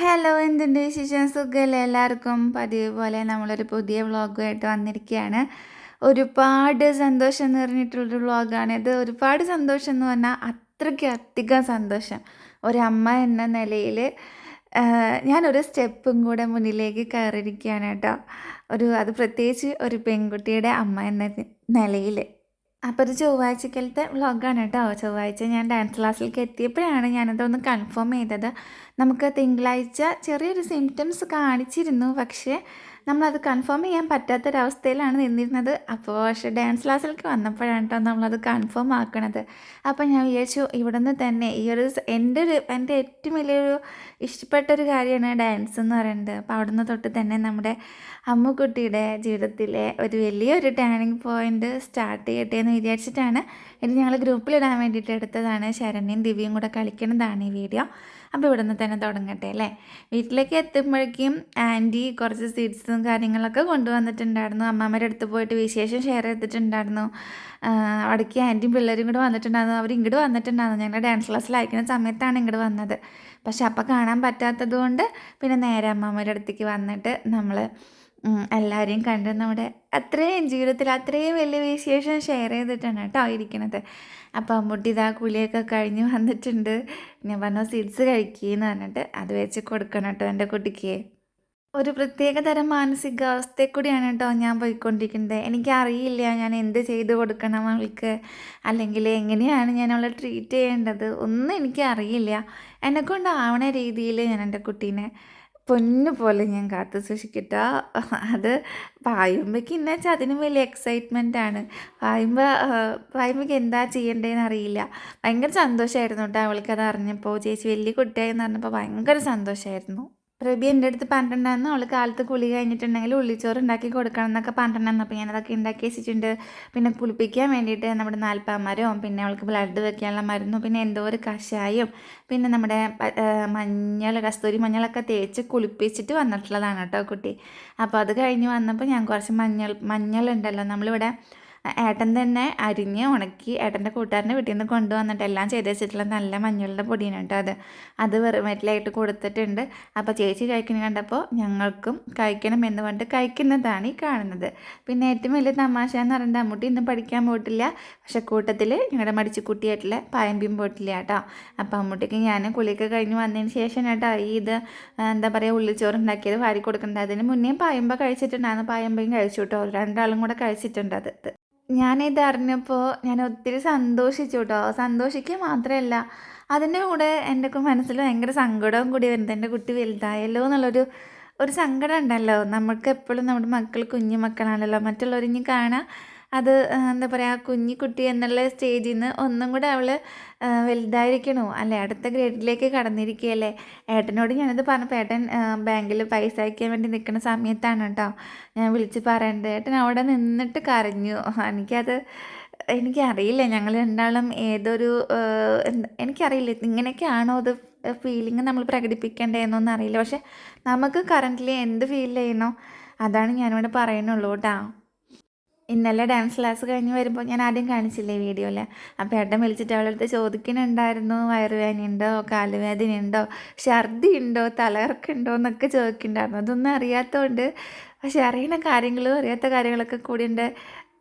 Hello എന്തുണ്ട് വിശേഷം? സുഖമല്ലേ എല്ലാവർക്കും പതിവ് പോലെ നമ്മളൊരു പുതിയ വ്ളോഗുമായിട്ട് വന്നിരിക്കുകയാണ് ഒരുപാട് സന്തോഷം എന്ന് നിറഞ്ഞിട്ടുള്ളൊരു വ്ളോഗാണ്. ഇത് ഒരുപാട് സന്തോഷം എന്ന് പറഞ്ഞാൽ അത്രയ്ക്ക് അധികം സന്തോഷം. ഒരമ്മ എന്ന നിലയിൽ ഞാനൊരു സ്റ്റെപ്പും കൂടെ മുന്നിലേക്ക് കയറിയിരിക്കുകയാണ് കേട്ടോ. ഒരു അത് പ്രത്യേകിച്ച് ഒരു പെൺകുട്ടിയുടെ അമ്മ എന്ന നിലയിൽ അപ്പോൾ ഇത് ചൊവ്വാഴ്ചക്കലത്തെ വ്ളോഗാണ് കേട്ടോ. ചൊവ്വാഴ്ച ഞാൻ ഡാൻസ് ക്ലാസ്സിലേക്ക് എത്തിയപ്പോഴാണ് ഞാനതൊന്ന് കൺഫേം ചെയ്തത്. നമുക്ക് തിങ്കളാഴ്ച ചെറിയൊരു സിംറ്റംസ് കാണിച്ചിരുന്നു. പക്ഷേ നമ്മളത് കൺഫേം ചെയ്യാൻ പറ്റാത്തൊരവസ്ഥയിലാണ് നിന്നിരുന്നത്. അപ്പോൾ പക്ഷേ ഡാൻസ് ക്ലാസ്സിലേക്ക് വന്നപ്പോഴാണ് കേട്ടോ നമ്മളത് കൺഫേം ആക്കണത്. അപ്പോൾ ഞാൻ വിചാരിച്ചു ഇവിടുന്ന് തന്നെ ഈ ഒരു എന്റെ ഒരു എന്റെ ഏറ്റവും വലിയൊരു ഇഷ്ടപ്പെട്ടൊരു കാര്യമാണ് ഡാൻസ് എന്ന് പറയുന്നത് അപ്പോൾ അവിടുന്ന് തൊട്ട് തന്നെ നമ്മുടെ അമ്മുക്കുട്ടിയുടെ ജീവിതത്തിലെ ഒരു വലിയൊരു ടേണിംഗ് പോയിന്റ് സ്റ്റാർട്ട് ചെയ്യട്ടെ എന്ന് വിചാരിച്ചിട്ടാണ് ഇത് ഞങ്ങൾ ഗ്രൂപ്പിലിടാൻ വേണ്ടിയിട്ട് എടുത്തതാണ്. ശരണ്യയും ദിവ്യയും കൂടെ കളിക്കുന്നതാണ് ഈ വീഡിയോ അപ്പോൾ ഇവിടെ നിന്ന് തന്നെ തുടങ്ങട്ടെ അല്ലേ? വീട്ടിലേക്ക് എത്തുമ്പോഴേക്കും ആന്റി കുറച്ച് സീഡ്സും കാര്യങ്ങളൊക്കെ കൊണ്ടുവന്നിട്ടുണ്ടായിരുന്നു. അമ്മാമ്മയുടെ അടുത്ത് പോയിട്ട് വിശേഷം ഷെയർ ചെയ്തിട്ടുണ്ടായിരുന്നു. അവിടേക്ക് ആന്റിയും പിള്ളേരും കൂടെ വന്നിട്ടുണ്ടായിരുന്നു. അവർ ഇങ്ങോട്ട് വന്നിട്ടുണ്ടായിരുന്നു. ഞങ്ങൾ ഡാൻസ് ക്ലാസ്സിൽ അയക്കുന്ന സമയത്താണ് ഇങ്ങോട്ട് വന്നത്. പക്ഷെ അപ്പം കാണാൻ പറ്റാത്തത് കൊണ്ട് പിന്നെ നേരെ അമ്മാമ്മയുടെ അടുത്തേക്ക് വന്നിട്ട് നമ്മൾ എല്ലാവരെയും കണ്ട് നമ്മുടെ അത്രയും ജീവിതത്തിൽ അത്രയും വലിയ വിശേഷം ഷെയർ ചെയ്തിട്ടാണ് കേട്ടോ ഇരിക്കുന്നത് അപ്പോൾ അമ്മൂട്ടി ഇതാ കുളിയൊക്കെ കഴിഞ്ഞ് വന്നിട്ടുണ്ട്. ഞാൻ പറഞ്ഞു സീഡ്സ് കഴിക്കുകയെന്ന് പറഞ്ഞിട്ട് അത് വെച്ച് കൊടുക്കണം കേട്ടോ എന്റെ കുട്ടിക്ക്. ഒരു പ്രത്യേക തരം മാനസികാവസ്ഥയിൽ കൂടിയാണ് കേട്ടോ ഞാൻ പോയിക്കൊണ്ടിരിക്കുന്നത്. എനിക്കറിയില്ല ഞാൻ എന്ത് ചെയ്ത് കൊടുക്കണം അവൾക്ക്. അല്ലെങ്കിൽ എങ്ങനെയാണ് ഞാൻ അവളെ ട്രീറ്റ് ചെയ്യേണ്ടത്? ഒന്നും എനിക്കറിയില്ല എന്നെക്കൊണ്ടാവണ രീതിയിൽ ഞാൻ എന്റെ കുട്ടീനെ പൊന്നു പോലെ ഞാൻ കാത്തു സൂക്ഷിക്കട്ട. അത് പായുമ്പയ്ക്ക് എന്നു വെച്ചാൽ അതിനും വലിയ എക്സൈറ്റ്മെന്റ് ആണ്. പായുമ്പോൾ പായുമ്പയ്ക്ക് എന്താ ചെയ്യേണ്ടതെന്ന് അറിയില്ല. ഭയങ്കര സന്തോഷമായിരുന്നു കേട്ടോ അവൾക്കത് അറിഞ്ഞപ്പോൾ ചേച്ചി വലിയ കുട്ടിയായെന്ന് പറഞ്ഞപ്പോൾ ഭയങ്കര സന്തോഷമായിരുന്നു പ്രബി എന്റെ അടുത്ത് പറഞ്ഞിട്ടുണ്ടായിരുന്നു അവൾ കാലത്ത് കുളി കഴിഞ്ഞിട്ടുണ്ടെങ്കിൽ ഉള്ളിച്ചോറ് ഉണ്ടാക്കി കൊടുക്കണം എന്നൊക്കെ പറഞ്ഞിട്ടുണ്ടായിരുന്നു. അപ്പോൾ ഞാനതൊക്കെ ഉണ്ടാക്കി വെച്ചിട്ടുണ്ട്. പിന്നെ കുളിപ്പിക്കാൻ വേണ്ടിയിട്ട് നമ്മുടെ നാൽപ്പാമരവും പിന്നെ അവൾക്ക് ബ്ലഡ് വെക്കാനുള്ള മരുന്നും പിന്നെ എന്തോ ഒരു കഷായം പിന്നെ നമ്മുടെ മഞ്ഞൾ കസ്തൂരി മഞ്ഞളൊക്കെ തേച്ച് കുളിപ്പിച്ചിട്ട് വന്നിട്ടുള്ളതാണ് കേട്ടോ കുട്ടി. അപ്പോൾ അത് കഴിഞ്ഞ് വന്നപ്പോൾ ഞാൻ കുറച്ച് മഞ്ഞൾ മഞ്ഞളുണ്ടല്ലോ. നമ്മളിവിടെ ഏട്ടൻ തന്നെ അരിഞ്ഞ് ഉണക്കി ഏട്ടന്റെ കൂട്ടുകാരന്റെ വീട്ടിൽ നിന്ന് കൊണ്ടുവന്നിട്ട് എല്ലാം ചെയ്ത് വെച്ചിട്ടുള്ള നല്ല മഞ്ഞളുടെ പൊടിയാണ് കേട്ടോ അത്. അത് വെറും വെറ്റിലായിട്ട് കൊടുത്തിട്ടുണ്ട്. അപ്പോൾ ചേച്ചി കഴിക്കുന്നത് കണ്ടപ്പോൾ ഞങ്ങൾക്കും കഴിക്കണം എന്ന് പറഞ്ഞിട്ട് കഴിക്കുന്നതാണ് ഈ കാണുന്നത്. പിന്നെ ഏറ്റവും വലിയ തമാശ എന്ന് പറയുന്നത് അമ്മൂട്ടി ഇന്നും പഠിക്കാൻ പോയിട്ടില്ല. പക്ഷെ കൂട്ടത്തിൽ ഞങ്ങളുടെ മടിച്ചു കുട്ടിയായിട്ടുള്ള പായമ്പിയും പോയിട്ടില്ല കേട്ടോ. അപ്പോൾ അമ്മൂട്ടിക്ക് ഞാൻ കുളിയൊക്കെ കഴിഞ്ഞ് വന്നതിന് ശേഷം കേട്ടോ ഈ ഇത് എന്താ പറയുക ഉള്ളിച്ചോറ് ഉണ്ടാക്കിയത് വാരി കൊടുക്കേണ്ടത് അതിന് മുന്നേ പായമ്പ കഴിച്ചിട്ടുണ്ടായിരുന്നു. പായമ്പയും കഴിച്ചു കേട്ടോ. രണ്ടാളും കൂടെ കഴിച്ചിട്ടുണ്ട് അത്. ഞാനിത് അറിഞ്ഞപ്പോൾ ഞാൻ ഒത്തിരി സന്തോഷിച്ചു കേട്ടോ സന്തോഷിക്കുക മാത്രമല്ല അതിന്റെ കൂടെ എന്റെ ഒക്കെ മനസ്സിൽ ഭയങ്കര സങ്കടവും കൂടി വരുന്നത് എന്റെ കുട്ടി വലുതായല്ലോ എന്നുള്ളൊരു ഒരു സങ്കടം ഉണ്ടല്ലോ. നമുക്ക് എപ്പോഴും നമ്മുടെ മക്കൾ കുഞ്ഞു മക്കളാണല്ലോ മറ്റുള്ളവരിഞ്ഞ് കാണാൻ അത് എന്താ പറയുക കുഞ്ഞി കുട്ടി എന്നുള്ള സ്റ്റേജിൽ നിന്ന് ഒന്നും കൂടെ അവൾ വലുതായിരിക്കണോ. അല്ലെ? അടുത്ത ഗ്രേഡിലേക്ക് കടന്നിരിക്കുകയല്ലേ ഏട്ടനോട് ഞാനിത് പറഞ്ഞപ്പോൾ ഏട്ടൻ ബാങ്കിൽ പൈസ അയക്കാൻ വേണ്ടി നിൽക്കുന്ന സമയത്താണ് കേട്ടോ ഞാൻ വിളിച്ച് പറയേണ്ടത് ഏട്ടൻ അവിടെ നിന്നിട്ട് കരഞ്ഞു. എനിക്കത് എനിക്കറിയില്ല. ഞങ്ങൾ രണ്ടാളും ഏതൊരു എനിക്കറിയില്ല. ഇങ്ങനെയൊക്കെയാണോ അത് ഫീലിംഗ് നമ്മൾ പ്രകടിപ്പിക്കേണ്ടതെന്നൊന്നും അറിയില്ല. പക്ഷെ നമുക്ക് കറന്റ്ലി എന്ത് ഫീൽ ചെയ്യണോ അതാണ് ഞാനിവിടെ പറയുന്നുള്ളൂ കേട്ടോ ഇന്നലെ ഡാൻസ് ക്ലാസ് കഴിഞ്ഞ് വരുമ്പോൾ ഞാൻ ആദ്യം കാണിച്ചില്ലേ വീഡിയോയിൽ അപ്പോൾ ഏട്ടൻ വിളിച്ചിട്ട് അവളുടെ അടുത്ത് ചോദിക്കുന്നുണ്ടായിരുന്നു വയറുവേദനയുണ്ടോ കാലുവേദനയുണ്ടോ ഛർദി ഉണ്ടോ തലകർക്കുണ്ടോ എന്നൊക്കെ ചോദിക്കുന്നുണ്ടായിരുന്നു. അതൊന്നും അറിയാത്തതുകൊണ്ട് പക്ഷെ അറിയുന്ന കാര്യങ്ങളും അറിയാത്ത കാര്യങ്ങളൊക്കെ കൂടിയുണ്ട്.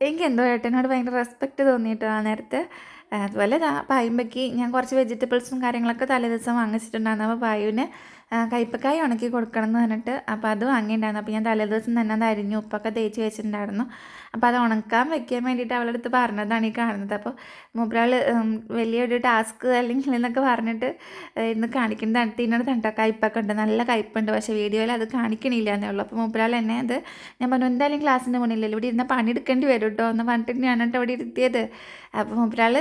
എനിക്ക് എന്തോ ഏട്ടനോട് ഭയങ്കര റെസ്പെക്റ്റ് തോന്നിയിട്ടോ ആ നേരത്തെ. അതുപോലെ പായുമ്പയ്ക്ക് ഞാൻ കുറച്ച് വെജിറ്റബിൾസും കാര്യങ്ങളൊക്കെ തലേ ദിവസം വാങ്ങിച്ചിട്ടുണ്ടായിരുന്നു. അപ്പോൾ പായുവിന് കയ്പ്പക്കായ ഉണക്കി കൊടുക്കണം എന്ന് പറഞ്ഞിട്ട് അപ്പോൾ അത് വാങ്ങിയിട്ടുണ്ടായിരുന്നു. അപ്പോൾ ഞാൻ തലേദിവസം തന്നെ അത് അരിഞ്ഞു ഉപ്പൊക്കെ തേച്ച് വെച്ചിട്ടുണ്ടായിരുന്നു. അപ്പോൾ അത് ഉണക്കാൻ വെക്കാൻ വേണ്ടിയിട്ട് അവളുടെ അടുത്ത് പറഞ്ഞതാണ് ഈ കാണുന്നത്. അപ്പോൾ മൂപ്പരാൾ വലിയൊരു ടാസ്ക് അല്ലെങ്കിൽ എന്നൊക്കെ പറഞ്ഞിട്ട് ഇന്ന് കാണിക്കുന്നതാണ് തിന്നോട് തണ്ട കയ്പ്പൊക്കെ ഉണ്ട്. നല്ല കയ്പ്പുണ്ട്. പക്ഷേ വീഡിയോയിൽ അത് കാണിക്കണില്ല എന്നേ ഉള്ളൂ. അപ്പോൾ മൂപ്പരാൾ എന്നെ അത് ഞാൻ പറഞ്ഞു എന്തായാലും ക്ലാസ്സിന്റെ മുന്നിലല്ലേ? ഇവിടെ ഇരുന്ന് പണിയെടുക്കേണ്ടി വരും കേട്ടോ എന്ന് പറഞ്ഞിട്ട് ഞാൻ അവിടെ ഇരുത്തിയത്. അപ്പോൾ മൂപ്പരാൾ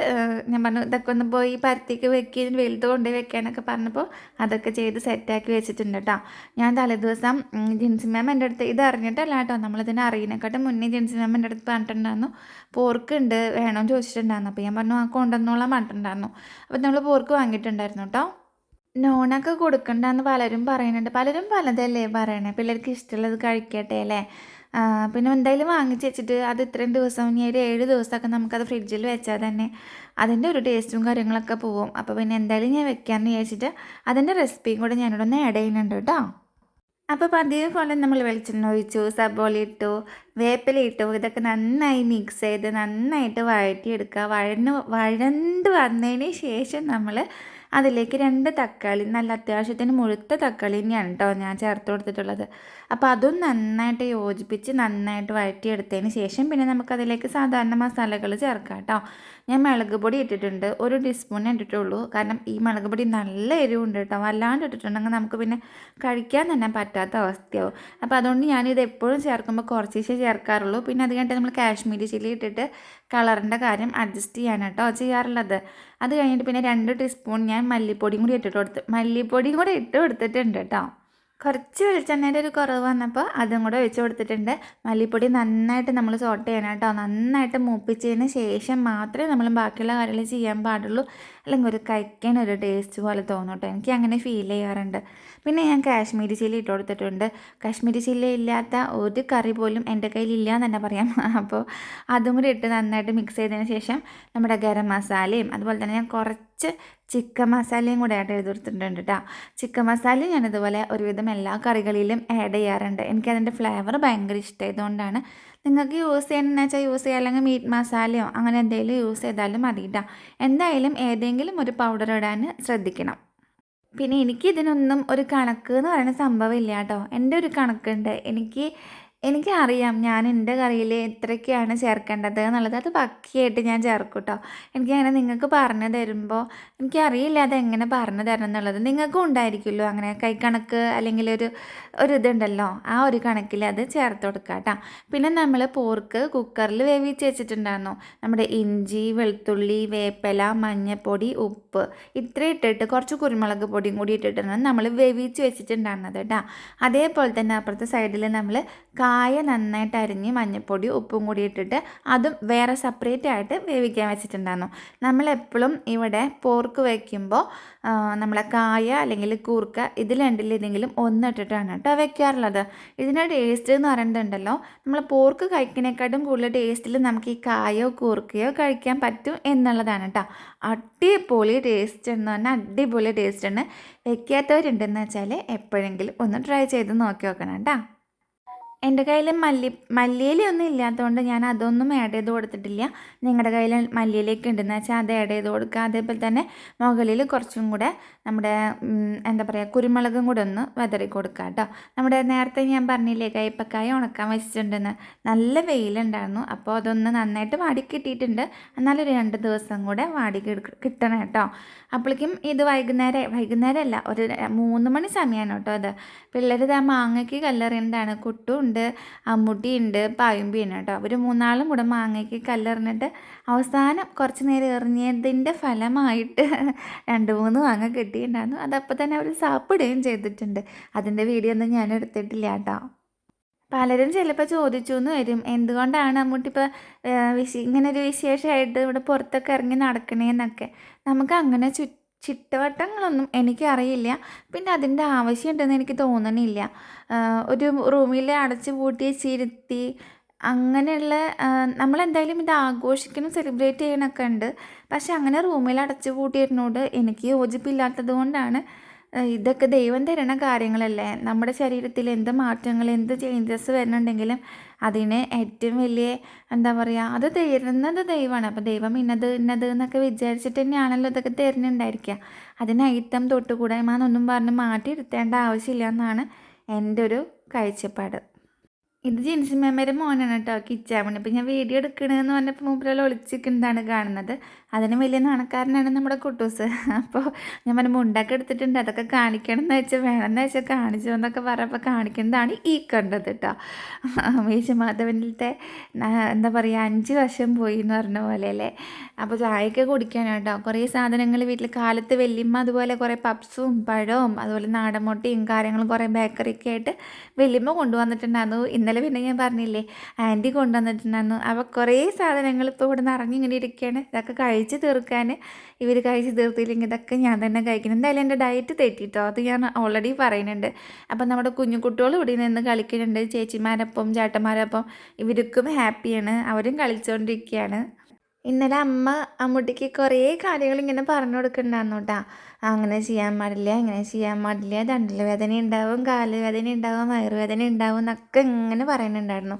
ഞാൻ പറഞ്ഞു ഇതൊക്കെ ഒന്ന് പോയി പരത്തേക്ക് വെക്കി വലുത് കൊണ്ടുപോയി വെക്കാനൊക്കെ പറഞ്ഞപ്പോൾ അതൊക്കെ ചെയ്ത് സെറ്റാക്കി വെച്ചിട്ടുണ്ട് കേട്ടോ ഞാൻ തലേദിവസം ദിവസം ജിൻസി മാം എന്റെ അടുത്ത് ഇത് അറിഞ്ഞിട്ടല്ല കേട്ടോ. നമ്മളിതിനെ അറിയുന്നേക്കാട്ടും മുന്നേ ജിൻസി മാം എന്റെ അടുത്ത് പറഞ്ഞിട്ടുണ്ടായിരുന്നു പോർക്ക് ഉണ്ട് വേണമെന്ന് ചോദിച്ചിട്ടുണ്ടായിരുന്നു. അപ്പോൾ ഞാൻ പറഞ്ഞു ആ കൊണ്ടുവന്നോളാൻ പറഞ്ഞിട്ടുണ്ടായിരുന്നു. അപ്പോൾ നമ്മൾ പോർക്ക് വാങ്ങിയിട്ടുണ്ടായിരുന്നു കേട്ടോ. നോണൊക്കെ കൊടുക്കണ്ടെന്ന് പലരും പറയുന്നുണ്ട്. പലരും പലതല്ലേ പറയണേ? പിള്ളേർക്ക് ഇഷ്ടമുള്ളത് കഴിക്കട്ടെ അല്ലേ? പിന്നെ എന്തായാലും വാങ്ങിച്ച് വെച്ചിട്ട് അത് ഇത്രയും ദിവസം ഇനി ഒരു ഏഴ് ദിവസമൊക്കെ നമുക്കത് ഫ്രിഡ്ജിൽ വെച്ചാൽ തന്നെ അതിന്റെ ഒരു ടേസ്റ്റും കാര്യങ്ങളൊക്കെ പോവും. അപ്പോൾ പിന്നെ എന്തായാലും ഞാൻ വെക്കാമെന്ന് വിചാരിച്ചിട്ട് അതിന്റെ റെസിപ്പിയും കൂടെ ഞാനിവിടെ ആഡ് ചെയ്യുന്നുണ്ട് കേട്ടോ. അപ്പോൾ പതിവ് പോലെ നമ്മൾ വെളിച്ചെണ്ണ ഒഴിച്ചു സബോള ഇട്ടു വേപ്പില ഇട്ടു ഇതൊക്കെ നന്നായി മിക്സ് ചെയ്ത് നന്നായിട്ട് വഴറ്റിയെടുക്കുക. വഴന്ന് വഴണ്ട് വന്നതിന് ശേഷം നമ്മൾ അതിലേക്ക് രണ്ട് തക്കാളി നല്ല അത്യാവശ്യത്തിന് മുഴുത്ത തക്കാളി തന്നെയാണ് കേട്ടോ ഞാൻ ചേർത്ത് കൊടുത്തിട്ടുള്ളത്. അപ്പോൾ അതും നന്നായിട്ട് യോജിപ്പിച്ച് നന്നായിട്ട് വഴറ്റിയെടുത്തതിന് ശേഷം പിന്നെ നമുക്കതിലേക്ക് സാധാരണ മസാലകൾ ചേർക്കാം കേട്ടോ ഞാൻ മുളക് പൊടി ഇട്ടിട്ടുണ്ട്. ഒരു ടീസ്പൂൺ ഇട്ടിട്ടുള്ളൂ. കാരണം ഈ മുളക് പൊടി നല്ല എരിവുണ്ട് കേട്ടോ. വല്ലാണ്ട് ഇട്ടിട്ടുണ്ടെങ്കിൽ നമുക്ക് പിന്നെ കഴിക്കാൻ തന്നെ പറ്റാത്ത അവസ്ഥയാവും. അപ്പോൾ അതുകൊണ്ട് ഞാനിത് എപ്പോഴും ചേർക്കുമ്പോൾ കുറച്ചേ ചേർക്കാറുള്ളൂ. പിന്നെ അത് കഴിഞ്ഞിട്ട് നമ്മൾ കാശ്മീരി ചില്ലി ഇട്ടിട്ട് കളറിന്റെ കാര്യം അഡ്ജസ്റ്റ് ചെയ്യാൻ കേട്ടോ ചെയ്യാറുള്ളത്. അത് കഴിഞ്ഞിട്ട് പിന്നെ രണ്ട് ടീസ്പൂൺ ഞാൻ മല്ലിപ്പൊടിയും കൂടി ഇട്ടിട്ട് കൊടുത്ത് മല്ലിപ്പൊടിയും കൂടി ഇട്ട് കൊടുത്തിട്ടുണ്ട് കേട്ടോ. കുറച്ച് വെളിച്ചെണ്ണയുടെ ഒരു കുറവ് വന്നപ്പോൾ അതും കൂടെ ഒഴിച്ച് കൊടുത്തിട്ടുണ്ട്. മല്ലിപ്പൊടി നന്നായിട്ട് നമ്മൾ സോട്ട് ചെയ്യണം കേട്ടോ. നന്നായിട്ട് മൂപ്പിച്ചതിന് ശേഷം മാത്രമേ നമ്മൾ ബാക്കിയുള്ള കാര്യങ്ങൾ ചെയ്യാൻ പാടുള്ളൂ. അല്ലെങ്കിൽ ഒരു കഴിക്കാൻ ഒരു ടേസ്റ്റ് പോലെ തോന്നും കേട്ടോ. എനിക്ക് അങ്ങനെ ഫീൽ ചെയ്യാറുണ്ട്. പിന്നെ ഞാൻ കാശ്മീരി ചില്ലി ഇട്ട് കൊടുത്തിട്ടുണ്ട്. കാശ്മീരി ചില്ലി ഇല്ലാത്ത ഒരു കറി പോലും എന്റെ കയ്യിൽ ഇല്ല എന്ന് തന്നെ പറയാം. അപ്പോൾ അതും കൂടി ഇട്ട് നന്നായിട്ട് മിക്സ് ചെയ്തതിന് ശേഷം നമ്മുടെ ഗരം മസാലയും അതുപോലെ തന്നെ ഞാൻ കുറച്ച് ചിക്കൻ മസാലയും കൂടെ ആയിട്ട് എഴുതി കൊടുത്തിട്ടുണ്ട് കേട്ടോ ചിക്കൻ മസാലയും ഞാനിതുപോലെ ഒരുവിധം എല്ലാ കറികളിലും ആഡ് ചെയ്യാറുണ്ട്. എനിക്കതിന്റെ ഫ്ലേവർ ഭയങ്കര ഇഷ്ടമായതുകൊണ്ടാണ്. നിങ്ങൾക്ക് യൂസ് ചെയ്യണമെന്ന് വെച്ചാൽ യൂസ് ചെയ്യുക അല്ലെങ്കിൽ മീറ്റ് മസാലയോ അങ്ങനെ എന്തെങ്കിലും യൂസ് ചെയ്താലും മതി കേട്ടോ എന്തായാലും ഏതെങ്കിലും ഒരു പൗഡർ ഇടാൻ ശ്രദ്ധിക്കണം. പിന്നെ എനിക്ക് ഇതിനൊന്നും ഒരു കണക്ക് എന്ന് പറയുന്ന സംഭവം ഇല്ല കേട്ടോ. എന്റെ ഒരു കണക്കുണ്ട്. എനിക്ക് എനിക്കറിയാം. ഞാൻ എന്റെ കറിയിൽ എത്രയൊക്കെയാണ് ചേർക്കേണ്ടത് എന്നുള്ളത്. അത് പക്കിയായിട്ട് ഞാൻ ചേർക്കും കേട്ടോ എനിക്കങ്ങനെ നിങ്ങൾക്ക് പറഞ്ഞു തരുമ്പോൾ എനിക്കറിയില്ല അത് എങ്ങനെ പറഞ്ഞു തരണം എന്നുള്ളത്. നിങ്ങൾക്കും ഉണ്ടായിരിക്കുമല്ലോ അങ്ങനെ കൈക്കണക്ക് അല്ലെങ്കിൽ ഒരു ഒരു ഇതുണ്ടല്ലോ. ആ ഒരു കണക്കിൽ അത് ചേർത്ത് കൊടുക്കുക കേട്ടോ. പിന്നെ നമ്മൾ പോർക്ക് കുക്കറിൽ വേവിച്ച് വെച്ചിട്ടുണ്ടായിരുന്നു. നമ്മുടെ ഇഞ്ചി വെളുത്തുള്ളി വേപ്പില മഞ്ഞൾപ്പൊടി ഉപ്പ് ഇത്ര ഇട്ടിട്ട് കുറച്ച് കുരുമുളക് പൊടിയും കൂടി ഇട്ടിട്ടാണ് നമ്മൾ വേവിച്ച് വെച്ചിട്ടുണ്ടായിരുന്നത് കേട്ടോ. അതേപോലെ തന്നെ അപ്പുറത്തെ സൈഡിൽ നമ്മൾ കായ നന്നായിട്ട് അരിഞ്ഞ് മഞ്ഞൾപ്പൊടി ഉപ്പും കൂടി ഇട്ടിട്ട് അതും വേറെ സെപ്പറേറ്റ് ആയിട്ട് വേവിക്കാൻ വെച്ചിട്ടുണ്ടായിരുന്നു. നമ്മളെപ്പോഴും ഇവിടെ പോർക്ക് വയ്ക്കുമ്പോൾ നമ്മളെ കായ അല്ലെങ്കിൽ കൂർക്ക ഇതിൽ രണ്ടിൽ ഏതെങ്കിലും ഒന്നിട്ടിട്ടാണ് കേട്ടോ വയ്ക്കാറുള്ളത് ഇതിന്റെ ടേസ്റ്റ് എന്ന് പറയുന്നുണ്ടല്ലോ നമ്മൾ പോർക്ക് കഴിക്കുന്നതിനേക്കാട്ടും കൂടുതൽ ടേസ്റ്റിൽ നമുക്ക് ഈ കായോ കൂർക്കയോ കഴിക്കാൻ പറ്റും എന്നുള്ളതാണ് കേട്ടോ. അടിപൊളി ടേസ്റ്റ് എന്ന് പറഞ്ഞാൽ അടിപൊളി ടേസ്റ്റ് ആണ്. വയ്ക്കാത്തവരുണ്ടെന്ന് വെച്ചാൽ എപ്പോഴെങ്കിലും ഒന്ന് ട്രൈ ചെയ്ത് നോക്കി നോക്കണം കേട്ടോ. എന്റെ കയ്യിൽ മല്ലി മല്ലിയിലൊന്നും ഇല്ലാത്തതുകൊണ്ട് ഞാൻ അതൊന്നും ആഡ് ചെയ്ത് കൊടുത്തിട്ടില്ല. നിങ്ങളുടെ കയ്യിൽ മല്ലിയിലേക്ക് ഉണ്ടെന്ന് വെച്ചാൽ അത് ആഡ് ചെയ്ത് കൊടുക്കുക അതേപോലെ തന്നെ മുകളിൽ കുറച്ചും കൂടെ നമ്മുടെ എന്താ പറയുക കുരുമുളകും കൂടെ ഒന്ന് വിതറി കൊടുക്കുക കേട്ടോ നമ്മുടെ നേരത്തെ ഞാൻ പറഞ്ഞില്ലേ കയ്പ്പക്കായ ഉണക്കാൻ വെച്ചിട്ടുണ്ടെന്ന്. നല്ല വെയിലുണ്ടായിരുന്നു. അപ്പോൾ അതൊന്ന് നന്നായിട്ട് വാടി കിട്ടിയിട്ടുണ്ട്. എന്നാലൊരു രണ്ട് ദിവസം കൂടെ വാടി കിട്ടണം കേട്ടോ. അപ്പോഴേക്കും ഇത് വൈകുന്നേരം വൈകുന്നേരമല്ല ഒരു മൂന്ന് മണി സമയമാണ് കേട്ടോ അത്. പിള്ളേർ ഇതാ മാങ്ങയ്ക്ക് കല്ലെറിയുന്നതാണ് കുട്ടുണ്ട് അമ്മുട്ടിയുണ്ട് പായുമ്പിയാണ് കേട്ടോ. അവർ മൂന്നാളും കൂടെ മാങ്ങയ്ക്ക് കല്ലെറിഞ്ഞിട്ട് അവസാനം കുറച്ച് നേരം എറിഞ്ഞതിന്റെ ഫലമായിട്ട് രണ്ട് മൂന്ന് മാങ്ങ കിട്ടിയിട്ടുണ്ടായിരുന്നു അതപ്പോൾ തന്നെ അവർ സാപ്പിടുകയും ചെയ്തിട്ടുണ്ട്. അതിന്റെ വീഡിയോ ഒന്നും ഞാൻ എടുത്തിട്ടില്ല കേട്ടോ. പലരും ചിലപ്പോൾ ചോദിച്ചു എന്ന് വരും. എന്തുകൊണ്ടാണ് അമ്മൂട്ടിപ്പോൾ വിശ ഇങ്ങനെ ഒരു വിശേഷമായിട്ട് ഇവിടെ പുറത്തൊക്കെ ഇറങ്ങി നടക്കണേന്നൊക്കെ നമുക്ക് അങ്ങനെ ചു ചിട്ടവട്ടങ്ങളൊന്നും എനിക്കറിയില്ല. പിന്നെ അതിന്റെ ആവശ്യമുണ്ടെന്ന് എനിക്ക് തോന്നണില്ല. ഒരു റൂമിൽ അടച്ചു പൂട്ടി വെച്ചിരുത്തി അങ്ങനെയുള്ള നമ്മളെന്തായാലും ഇത് ആഘോഷിക്കണം സെലിബ്രേറ്റ് ചെയ്യണമൊക്കെ ഉണ്ട്. പക്ഷെ അങ്ങനെ റൂമിൽ അടച്ചു പൂട്ടിയിരുന്നോട് എനിക്ക് യോജിപ്പില്ലാത്തത് കൊണ്ടാണ് ഇതൊക്കെ ദൈവം തരണ കാര്യങ്ങളല്ലേ. നമ്മുടെ ശരീരത്തിൽ എന്ത് മാറ്റങ്ങൾ എന്ത് ചേഞ്ചസ് വരുന്നുണ്ടെങ്കിലും അതിന് ഏറ്റവും വലിയ എന്താ പറയുക അത് തരുന്നത് ദൈവമാണ്. അപ്പോൾ ദൈവം ഇന്നത് ഇന്നത് എന്നൊക്കെ വിചാരിച്ചിട്ട് തന്നെയാണല്ലോ ഇതൊക്കെ തരുന്നുണ്ടായിരിക്കുക. അതിന് അയിത്തം തൊട്ടുകൂടായ്മ എന്നൊന്നും പറഞ്ഞ് മാറ്റിയിരുത്തേണ്ട ആവശ്യമില്ല എന്നാണ് എന്റെ ഒരു കാഴ്ചപ്പാട്. ഇത് ജിൻസി മേമയുടെ മോനാണ് കേട്ടോ കിച്ചാമണി ഇപ്പം ഞാൻ വീഡിയോ എടുക്കണമെന്ന് പറഞ്ഞപ്പോൾ മൂപ്പരെല്ലാം ഒളിച്ചിരിക്കുന്നതാണ് കാണുന്നത്. അതിന് വലിയ നാണക്കാരനാണ് നമ്മുടെ കുട്ടൂസ്. അപ്പോൾ ഞാൻ പറഞ്ഞ മുണ്ടൊക്കെ എടുത്തിട്ടുണ്ട് അതൊക്കെ കാണിക്കണം എന്ന് വെച്ചാൽ വേണമെന്ന് വെച്ചാൽ കാണിച്ചു എന്നൊക്കെ പറഞ്ഞപ്പോൾ കാണിക്കുന്നതാണ് ഈ കണ്ടത് കേട്ടോ മീശമാധവനിലത്തെ എന്താ പറയുക അഞ്ച് വർഷം പോയി എന്ന് പറഞ്ഞ പോലെ അല്ലേ? അപ്പോൾ ചായയൊക്കെ കുടിക്കാനാണ് കേട്ടോ കുറേ സാധനങ്ങൾ വീട്ടിൽ കാലത്ത് വെല്ലിമ്മ അതുപോലെ കുറേ പപ്സും പഴവും അതുപോലെ നാടൻ മുട്ടയും കാര്യങ്ങളും കുറേ ബേക്കറിയൊക്കെ ആയിട്ട് വെല്ലിമ്മ കൊണ്ടുവന്നിട്ടുണ്ടായിരുന്നു. ഇന്നലെ പിന്നെ ഞാൻ പറഞ്ഞില്ലേ ആന്റി കൊണ്ടുവന്നിട്ടുണ്ടായിരുന്നു. അപ്പോൾ കുറേ സാധനങ്ങൾ ഇപ്പോൾ ഇവിടെ നിറഞ്ഞിങ്ങനെ ഇരിക്കുകയാണ് ഇതൊക്കെ കഴിച്ചു കഴിച്ച് തീർക്കാൻ ഇവർ കഴിച്ച് തീർത്തില്ലെങ്കിൽ ഇതൊക്കെ ഞാൻ തന്നെ കഴിക്കണം. എന്തായാലും എന്റെ ഡയറ്റ് തെറ്റിട്ടോ? അത് ഞാൻ ഓൾറെഡി പറയുന്നുണ്ട്. അപ്പം നമ്മുടെ കുഞ്ഞു കുട്ടികൾ ഇവിടെ നിന്ന് കളിക്കുന്നുണ്ട്. ചേച്ചിമാരൊപ്പം ചേട്ടന്മാരൊപ്പം ഇവർക്കും ഹാപ്പിയാണ് അവരും കളിച്ചുകൊണ്ടിരിക്കുകയാണ് ഇന്നലെ അമ്മ അമ്മൂട്ടിക്ക് കുറേ കാര്യങ്ങൾ ഇങ്ങനെ പറഞ്ഞു കൊടുക്കുന്നുണ്ടായിരുന്നു കേട്ടോ. അങ്ങനെ ചെയ്യാൻ പാടില്ല ഇങ്ങനെ ചെയ്യാൻ പാടില്ല. ദണ്ടൽ വേദന ഉണ്ടാവും കാൽ വേദന ഉണ്ടാവും വയറുവേദന ഉണ്ടാവും എന്നൊക്കെ ഇങ്ങനെ പറയുന്നുണ്ടായിരുന്നു.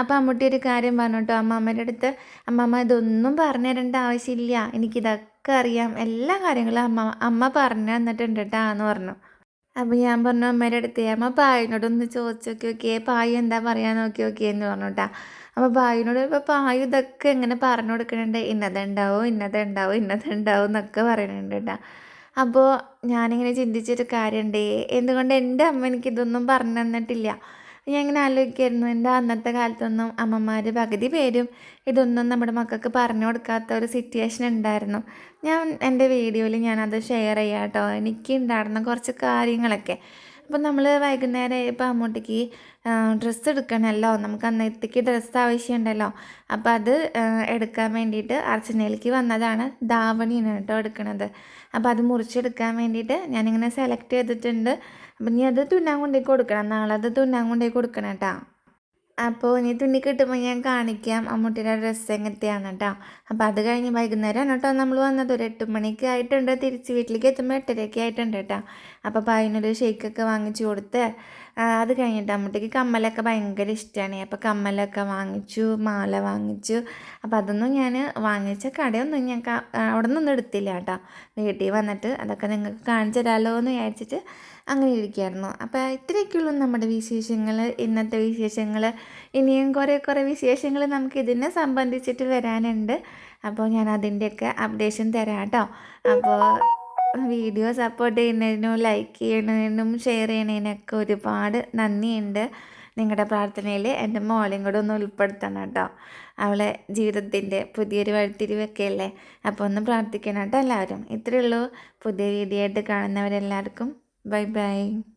അപ്പോൾ അമ്മൂട്ടി ഒരു കാര്യം പറഞ്ഞു കേട്ടോ അമ്മമ്മയുടെ അടുത്ത് അമ്മമ്മ ഇതൊന്നും പറഞ്ഞു തരേണ്ട ആവശ്യമില്ല. എനിക്കിതൊക്കെ അറിയാം. എല്ലാ കാര്യങ്ങളും അമ്മ അമ്മ പറഞ്ഞു തന്നിട്ടുണ്ട് കേട്ടോ എന്ന് പറഞ്ഞു. അപ്പോൾ ഞാൻ പറഞ്ഞു അമ്മയുടെ അടുത്ത് അമ്മ പായനോടൊന്ന് ചോദിച്ചു നോക്കി നോക്കിയേ. പായ എന്താ പറയാൻ നോക്കി നോക്കിയേ എന്ന് പറഞ്ഞു കേട്ടോ അപ്പോൾ പായനോട് ഇപ്പോൾ പായ ഇതൊക്കെ എങ്ങനെ പറഞ്ഞു കൊടുക്കുന്നുണ്ട്? ഇന്നതുണ്ടാവും ഇന്നതുണ്ടാവും ഇന്നതുണ്ടാവും എന്നൊക്കെ പറയുന്നുണ്ട് കേട്ടോ അപ്പോൾ ഞാനിങ്ങനെ ചിന്തിച്ചൊരു കാര്യമുണ്ട്. എന്തുകൊണ്ട് എന്റെ അമ്മ എനിക്കിതൊന്നും പറഞ്ഞു തന്നിട്ടില്ല? ഞാൻ ഇങ്ങനെ ആലോചിക്കായിരുന്നു. എന്റെ അന്നത്തെ കാലത്തൊന്നും അമ്മമാർ പകുതി പേരും ഇതൊന്നും നമ്മുടെ മക്കൾക്ക് പറഞ്ഞു കൊടുക്കാത്ത ഒരു സിറ്റുവേഷൻ ഉണ്ടായിരുന്നു. ഞാൻ എന്റെ വീഡിയോയിൽ ഞാനത് ഷെയർ ചെയ്യാം കേട്ടോ. എനിക്ക് ഉണ്ടായിരുന്ന കുറച്ച് കാര്യങ്ങളൊക്കെ. അപ്പം നമ്മൾ വൈകുന്നേരം ആയപ്പോൾ അമ്മൂട്ടിക്ക് ഡ്രസ്സ് എടുക്കണമല്ലോ നമുക്ക് അന്ന് അന്നത്തേക്ക് ഡ്രസ്സ് ആവശ്യമുണ്ടല്ലോ. അപ്പോൾ അത് എടുക്കാൻ വേണ്ടിയിട്ട് അർച്ചനയിലേക്ക് വന്നതാണ് ധാവണിയാണ് കേട്ടോ എടുക്കണത്. അപ്പോൾ അത് മുറിച്ചെടുക്കാൻ വേണ്ടിയിട്ട് ഞാനിങ്ങനെ സെലക്ട് ചെയ്തിട്ടുണ്ട്. അപ്പം നീ അത് തുന്നാൻ കൊണ്ടുപോയി കൊടുക്കണം. നാളെ അത് തുന്നാൻ കൊണ്ടേ കൊടുക്കണം കേട്ടോ അപ്പോൾ ഇനി തുന്നി കിട്ടുമ്പോൾ ഞാൻ കാണിക്കാം. അമ്മൂട്ടിയുടെ ഡ്രസ്സ് എങ്ങനത്തെയാണ് കേട്ടോ അപ്പോൾ അത് കഴിഞ്ഞ് വൈകുന്നേരമാണ് കേട്ടോ നമ്മൾ വന്നത്. ഒരു എട്ട് മണിക്ക് ആയിട്ടുണ്ട്. തിരിച്ച് വീട്ടിലേക്ക് എത്തുമ്പോൾ എട്ടരയ്ക്ക് ആയിട്ടുണ്ട് കേട്ടോ അപ്പോൾ അതിനൊരു ഷേക്കൊക്കെ വാങ്ങിച്ചു കൊടുത്ത് അത് കഴിഞ്ഞിട്ട് അമ്മൂട്ടിക്ക് കമ്മലൊക്കെ ഭയങ്കര ഇഷ്ടമാണ് അപ്പോൾ കമ്മലൊക്കെ വാങ്ങിച്ചു മാല വാങ്ങിച്ചു. അപ്പോൾ അതൊന്നും ഞാൻ വാങ്ങിച്ച കടയൊന്നും ഞാൻ അവിടെ നിന്നൊന്നും എടുത്തില്ല കേട്ടോ വീട്ടിൽ വന്നിട്ട് അതൊക്കെ നിങ്ങൾക്ക് കാണിച്ചു തരാമല്ലോ എന്ന് വിചാരിച്ചിട്ട് അങ്ങനെ ഇരിക്കുകയായിരുന്നു അപ്പോൾ ഇത്രയൊക്കെയുള്ളൂ നമ്മുടെ വിശേഷങ്ങൾ ഇന്നത്തെ വിശേഷങ്ങൾ ഇനിയും കുറേ കുറേ വിശേഷങ്ങൾ നമുക്ക് ഇതിനെ സംബന്ധിച്ചിട്ട് വരാനുണ്ട്. അപ്പോൾ ഞാൻ അതിന്റെയൊക്കെ അപ്ഡേഷൻ തരാം കേട്ടോ അപ്പോൾ വീഡിയോ സപ്പോർട്ട് ചെയ്യുന്നതിനും ലൈക്ക് ചെയ്യുന്നതിനും ഷെയർ ചെയ്യുന്നതിനൊക്കെ ഒരുപാട് നന്ദിയുണ്ട്. നിങ്ങളുടെ പ്രാർത്ഥനയിൽ എന്റെ മോളെയും കൂടെ ഒന്ന് ഉൾപ്പെടുത്തണം കേട്ടോ. അവളെ ജീവിതത്തിന്റെ പുതിയൊരു വഴിത്തിരിവൊക്കെ അല്ലേ അപ്പോൾ ഒന്ന് പ്രാർത്ഥിക്കണം കേട്ടോ എല്ലാവരും. ഇത്രയേ ഉള്ളൂ പുതിയ വീഡിയോ ആയിട്ട് കാണുന്നവരെല്ലാവർക്കും Bye bye.